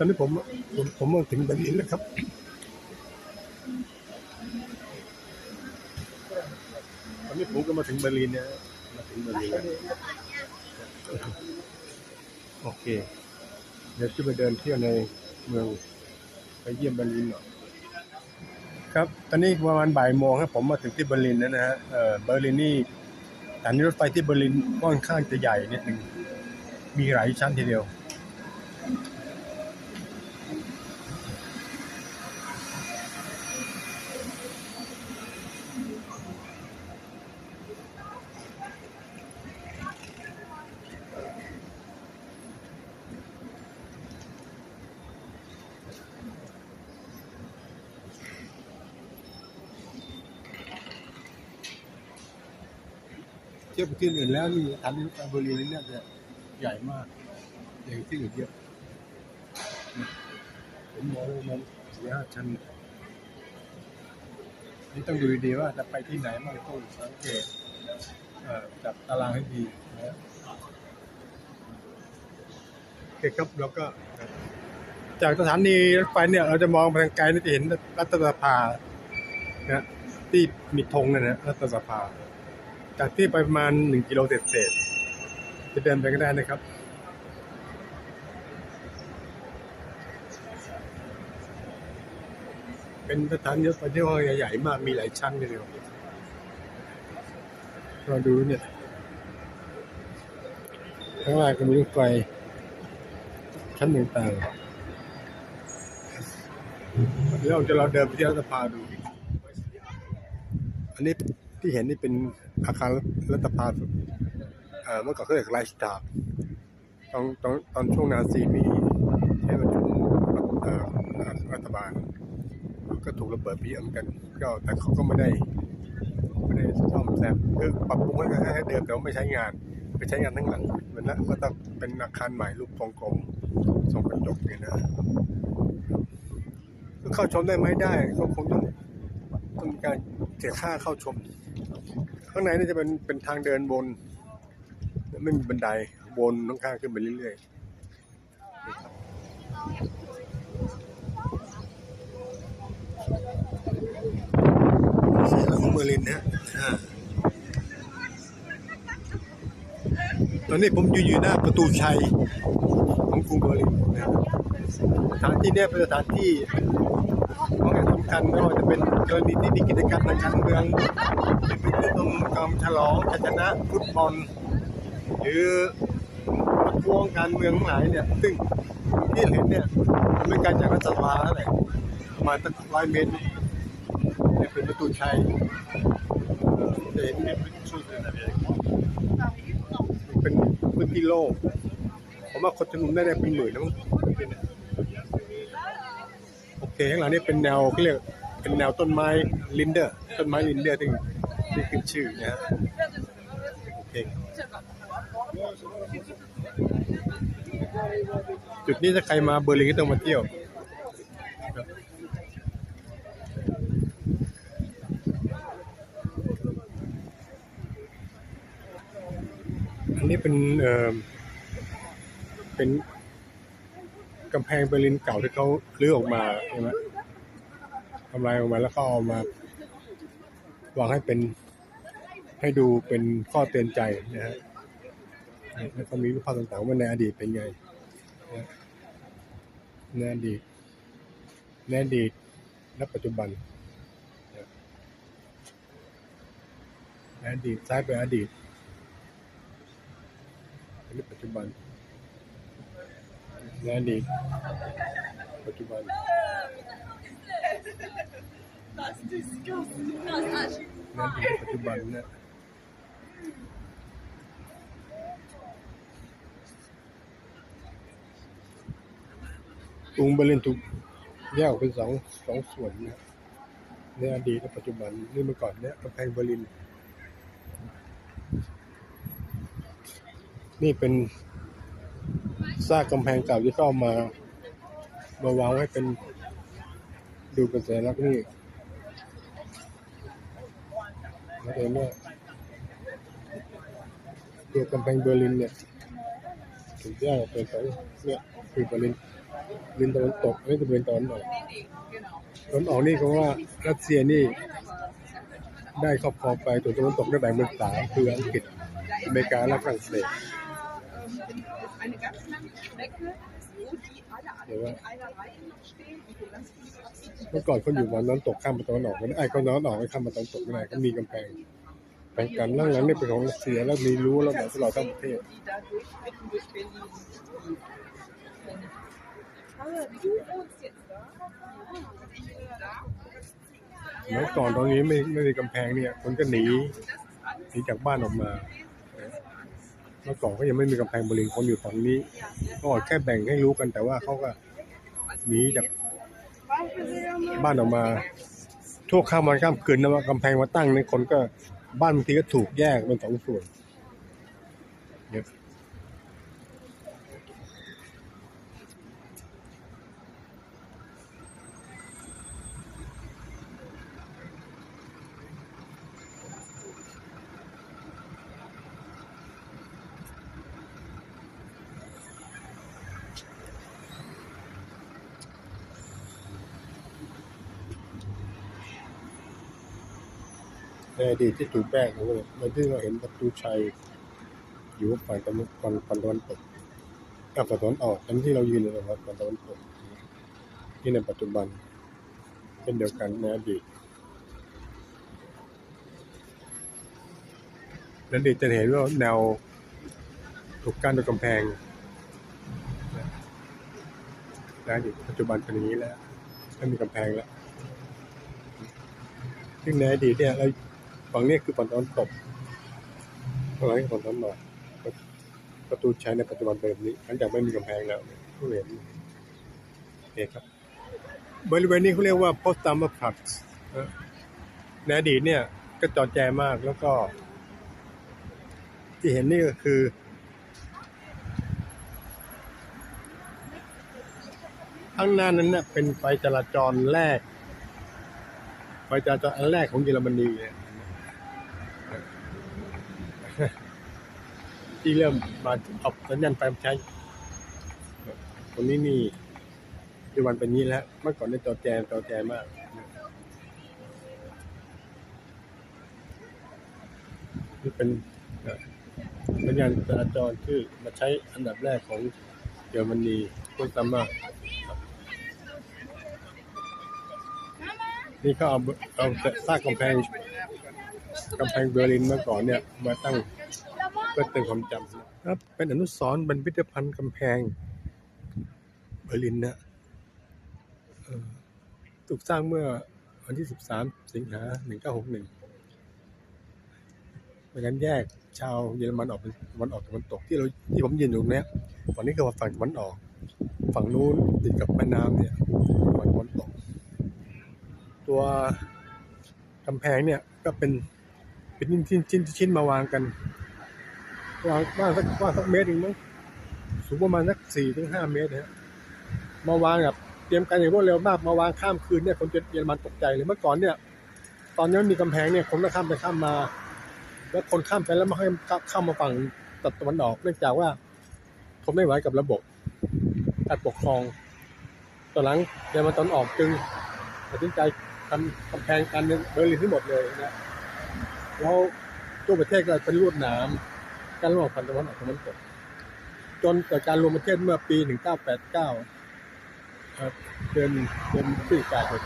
ตอนนี้ผมผมผมมาถึงเบอร์ลินแล้วครับตอนนี้ผมก็มาถึงเบอร์ลินเนี่ยมาถึงเบอร์ลินโอเค เดี๋ยวจะไปเดินเที่ยวในเมืองไปเยี่ยมเบอร์ลินหน่อยครับ ตอนนี้ประมาณบ่ายโมงครับผมมาถึงที่เบอร์ลินแล้วนะฮะเออเบอร์ลินนี่สถานีรถไฟที่เบอร์ลินค่อนข้างจะใหญ่นิดหนึ่งมีหลายชั้นทีเดียว ทียบกับที่อื่นแล้วนี่สถานีรถไฟบร์ลินนี่น่าจะใหญ่มากใหญ่กว่าที่อื่นเยอะผมมองว่ามันสี่ห้าชั้นนี่ต้องดูดีว่าจะไปที่ไหนบ้างต้องสังเกตจับตารางให้ดีนะโอเคครับแล้วก็ จากสถานีรถไฟเนี่ย เราจะมองไปทางไกลนี่จะเห็นรัฐสภานะที่มีธงเนะนะรัฐสภา จากที่ไปประมาณหนึ่งกิโลเศษๆจะเดินไปก็ได้นะครับเป็นสถานรถไฟที่ว่าใหญ่ๆมากมีหลายชั้นเลยเดียวเราดูเนี่ยข้างล่างก็มีรถไฟชั้นต่างๆเดี๋ยวเราจะเราเดินไปที่รัฐสภาดู อันนี้ ที่เห็นนี่เป็นอาคารรัฐสภาเอ่อเมื่อก่อนเขาเรียกไรสตาร์ตอนตอนตอนช่วงนาซีมีใช้ประชุมรัฐบาล ก็ถูกระเบิดปเยอะเหมือนกัน ก็แต่เขาก็ไม่ได้ไม่ได้ซ่อมแซมคือปรับปรุงให้คล้เดิมแต่ว่าไม่ใช้งานไปใช้งานทั้งหลังเหมือนแล้วก็ต้องเป็นอาคารใหม่รูปทรงกลมทรงกระจกเนี่ยนะก็เข้าชมได้ไหมได้ก็คงต้องต้องมีการเสียค่าเข้าชม ข้างในนี่จะเป็นเป็นทางเดินบน ไม่มีบันไดวนข้างๆขึ้นไปเรื่อยๆเสีหลังของเบอร์ลินนะฮะตอนนี้ผมอยู่อยู่หน้าประตูชัยของกรุงเบอร์ลินนะสถานที่นี้เป็นสถานที่ของสำคัญไม่ว่าจะเป็นกรณีที่มีกิจกรรมทางการเมือง การฉลองชัยชนะฟุตบอลหรือประท้วงการเมืองหลายเนี่ย ซึ่งที่เห็นเนี่ยไม่ไกลจากรัฐสภาเท่าไหร่ประมาณตั้งร้อยเมตรเนี่ยเป็นประตูชัยเอ่อจะเห็นเนี่ยเป็นชุดเป็นพื้นที่โล่งผมว่าคนชุมนุมได้ได้เป็นหมื่นนะมั้งโอเคข้างหลังนี่เป็นแนวเขาเรียกเป็นแนวต้นไม้ลินเดอร์ ต้นไม้ลินเดอร์ที่ ที่ขึ้นชื่อนะฮะโอเคจุดนี้ถ้าใครมาเบอร์ลินก็ต้องมาเที่ยวอันนี้เป็นเอ่อเป็นกำแพงเบอร์ลินเก่าที่เขารื้อออกมาใช่ไหมทำลายออกมาแล้วก็เอามาวางให้เป็น ให้ดูเป็นข้อเตือนใจนะฮะแล้วก็มีรูปภาพต่างๆว่าในอดีตเป็นไงนะในอดีตในอดีตและปัจจุบันนะในอดีตซ้ายเป็นอดีตอันนี้ปัจจุบันในอดีตปัจจุบัน That's disgusting. That's actually ในอดีตปัจจุบันนะ กรุงเบอร์ลินถูกแยกออกเป็นสองสองส่วนนะในอดีตและปัจจุบันนี่เมื่อก่อนเนี่ยกำแพงเบอร์ลิน นี่เป็นซากกำแพงเก่าที่เข้ามามาวางไว้เป็นดูเป็นสัญลักษณ์นี่แล้วเห็นว่าตัวกำแพงเบอร์ลินเนี่ยถูกแยกออกเป็นสองเนี่ยคือเบอร์ลิน ร์ลินตะวันตกอันนี้คือเร์ลินตะวันออกตะวันออกนี่เขาว่ารัสเซียนี่ ได้ครอบครองไปส่วนตะวันตกได้แบ่งเป็นสามคืออังกฤษอเมริกาและฝรั่งเศส Eine ganz lange Strecke, wo die alle alle Ja. in einer Reihe noch stehen und wo ganz viele Absichten เมื่อก่อนคนอยู่วันนั้นตกข้ามไปตะวันออกไม่ได้ไอ้คนตะวันออกไม่ข้ามมาตะวันตกไม่ได้เขามีกำแพงแบ่งกันล่างหลังนี่เป็นของรัสเซียแล้วมีรั้แล้วแบ่งตลอดทั้งประเทศ เมื่อก่อนตอนนี้ไม่ไม่มีกำแพงเนี่ย คนก็หนีหนีจากบ้านออกมาเมื่อก่อนก็ยังไม่มีกำแพงบริงคนอยู่ฝั่งนี้ ก็แค่แบ่งให้รู้กันแต่ว่าเขาก็หนีจากบ้านออกมาทั่วข้ามวันข้ามคืนนะว่ากำแพงมาตั้งในคนก็บ้านบางทีก็ถูกแยกเป็นสองส่วนเนี่ย ในอดีตที่ถูกแบกเลยมันที่เราเห็นประตูชัย อยู่ฝั่งตะวันฝั่งฝั่งตะวันตกกับฝั่งตะวันออกทั้งที่เรายืนอยู่ฝั่งฝั่งตะวันตกที่ในปัจจุบันเป็นเดียวกันในอดีตในอดีตจะเห็นว่าแนวถูกกั้นด้วยกำแพงในอดีตปัจจุบันเป็นอย่างนี้แล้วไม่มีกำแพงแล้วซึ่งในอดีตเนี่ยเรา ฝั่งนี้คือฝั่งตะวันตกฝั่งนี้คือฝั่งตะวันออกประตูใชัยในปัจจุบันเป็นแบบนี้หลังจากไม่มีกำแพงแล้วผู้เห็นโอเคครับ บริเวณนี้เขาเรียกว่าโพสตัมพัทในอดีตเนี่ยก็จอแจมากแล้วก็ ที่เห็นนี่ก็คือ ข้างหน้านั้นเน่ะเป็นไฟจราจรแรก ไฟจราจรอันแรกของเยอรมนีเนี่ย ที่เริ่มมาออกสัญญาณไฟใช้คนนี้นี่ที่วันเป็นนี้แล้ว เมื่อก่อนได้จอแจมจอแจมากนี่เป็นสัญญาณจราจรที่มาใช้อันดับแรกของเยอรมนีต้นตำมานี่เขาเอาเอาสร้างกำแพงกำแพงเบอร์ลินเมื่อก่อนเนี่ย มาตั้ง พื่อเตือนความจำครับ เป็นอนุสรณ์เป็นพิพิธภัณฑ์กำแพงเบอร์ลินนะเอ่อถูกสร้างเมื่อวันที่ 13 สิงหา 1961เป็นการแยกชาวเยอรมันออกเป็นวันออกตะวันตกที่เราที่ผมยืนอยู่ตรงเนี้ยฝั่งนี้คือฝั่งตะวันออก ฝั่งนู้นติดกับแม่น้ำเนี่ยฝั่งตะวันตก ตัวกำแพงเนี่ยก็เป็นเป็นชิ้นชิ้นชิ้นมาวางกัน วางว่างสักว่างสักเมตรหนึ่งมั้งสูงประมาณสักสี่ถึงห้าเมตรนะฮะมาวางแบบเตรียมการอย่างรวดเร็วมากมาวางข้ามคืนเนี่ยคนเยอรมันตกใจเลยเมื่อก่อนเนี่ย ตอนนี้มันมีกำแพงเนี่ยคนก็ข้ามไปข้ามมา แล้วคนข้ามไปแล้วไม่ให้เข้ามาฝั่งตะวันออกเนื่องจากว่าทนไม่ไหวกับระบบการปกครองตอนหลังเยอรมันตอนออกจึงตัดสินใจทำกำแพงกันเบอร์ลินทั้งหมดเลยนะแล้วตัวประเทศก็เป็นลวดหนาม กันระหว่างฝั่งตะวันออกตะวันตกจนเกิดการรวมประเทศเมื่อปี 1989ครับเดือนเดือนพฤศจิกายน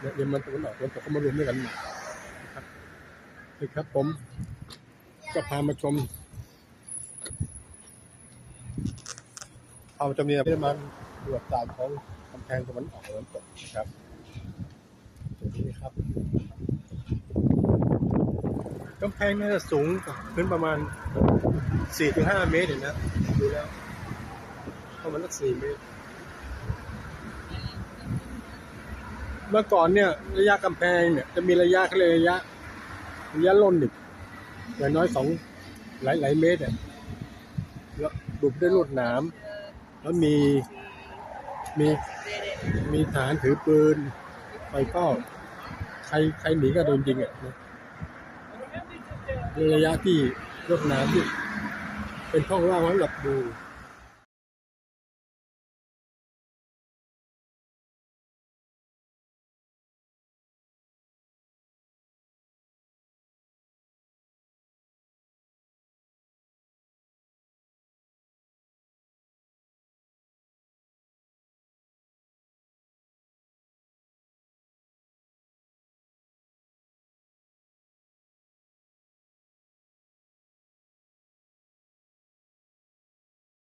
เรียอรมันตะวันออกตะวันตกก็มารวมด้วยกันนะครับนี่ครับผมก็พามาชมเอาจำเนียนพิพิธภัณฑ์ปรวัติศารของกำแพงตะวันออกตะวันตกนะครับตรงนี้ครับกำแพงน่าจะสูงกว่าพื้นประมาณ 4-5เมตรเห็นนะดูแล้วประมาณสัก4เมตร เมื่อก่อนเนี่ย ระยะกำแพงเนี่ย จะมีระยะเขาเลยระยะระยะล่นดิอย่างน้อยสองหลายหลายเมตรอะแล้วบุบด้วยลวดหนาม แล้วมีมีมีฐานถือปืนไปก็ใครใครหนีก็โดนยิงอะนะในระยะที่ รถน้ำที่เป็นช่องว่างไว้หลับดู